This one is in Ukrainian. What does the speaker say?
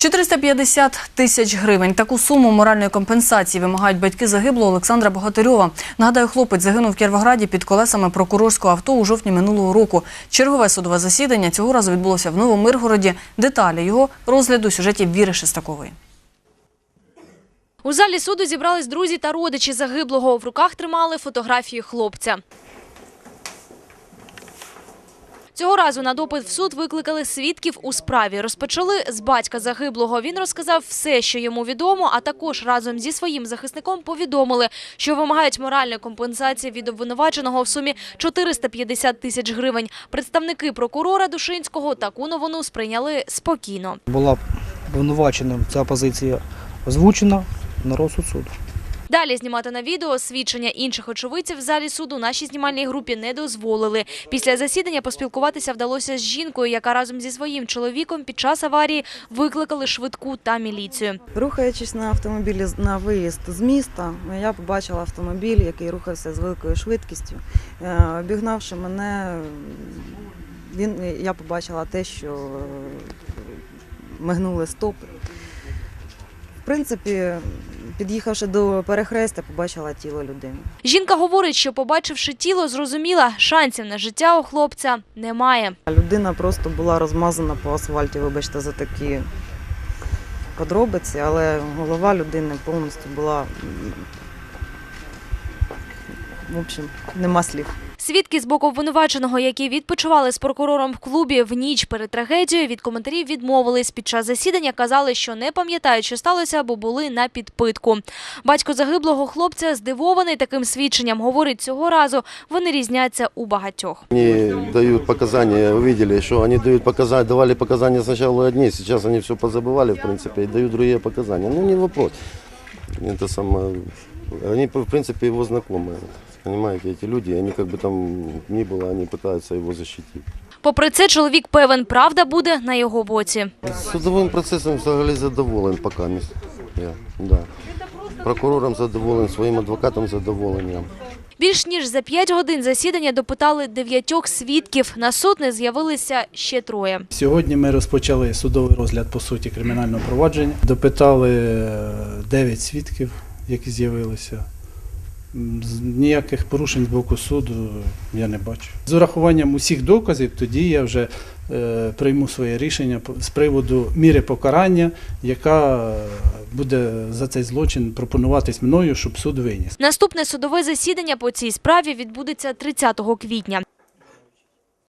450 тисяч гривень. Таку суму моральної компенсації вимагають батьки загиблого Олександра Богатирьова. Нагадаю, хлопець загинув в Кіровограді під колесами прокурорського авто у жовтні минулого року. Чергове судове засідання цього разу відбулося в Новомиргороді. Деталі його розгляду у сюжеті Віри Шестакової. У залі суду зібрались друзі та родичі загиблого. В руках тримали фотографії хлопця. Цього разу на допит в суд викликали свідків у справі. Розпочали з батька загиблого. Він розказав все, що йому відомо, а також разом зі своїм захисником повідомили, що вимагають моральної компенсації від обвинуваченого в сумі 450 тисяч гривень. Представники прокурора Душинського таку новину сприйняли спокійно. була обвинуваченим ця позиція озвучена на розсуд суду. Далі знімати на відео свідчення інших очевидців в залі суду нашій знімальній групі не дозволили. Після засідання поспілкуватися вдалося з жінкою, яка разом зі своїм чоловіком під час аварії викликали швидку та міліцію. Рухаючись на автомобілі на виїзд з міста, я побачила автомобіль, який рухався з великою швидкістю. Е, Обігнавши мене, він, я побачила те, що е, мигнули стопи. В принципі, під'їхавши до перехрестя, побачила тіло людини. Жінка говорить, що побачивши тіло, зрозуміла, шансів на життя у хлопця немає. Людина просто була розмазана по асфальті, вибачте, за такі подробиці, але голова людини повністю була. В общем, нема слів. Свідки з боку обвинуваченого, які відпочивали з прокурором в клубі в ніч перед трагедією, від коментарів відмовились. Під час засідання казали, що не пам'ятають, що сталося, бо були на підпитку. Батько загиблого хлопця здивований таким свідченням. Говорить, цього разу вони різняться у багатьох. Они дают показания, увидели, что они дают показания, давали показания сначала одни, сейчас они все позабывали, в принципе, и дают другие показания. Ну, не вопрос. Это самое... Они, в принципе, его знакомые. Понимаете, эти люди, они как бы там ни было, они пытаются его защитить. Попри це, чоловік певен, правда буде на його боці. Судовым процессом взагалі задоволен пока. міс- Я, да. Прокурором задоволен, своїм адвокатом задоволен. Більш ніж за п'ять годин засідання допитали дев'ятьох свідків. На суд не з'явилися ще троє. Сьогодні ми розпочали судовий розгляд по суті кримінального провадження. Допитали е, 9 свідків, які з'явилися. Ніяких порушень з боку суду я не бачу. З урахуванням усіх доказів, тоді я вже е, прийму своє рішення з приводу міри покарання, яка буде за цей злочин пропонуватись мною, щоб суд виніс. Наступне судове засідання по цій справі відбудеться 30 квітня.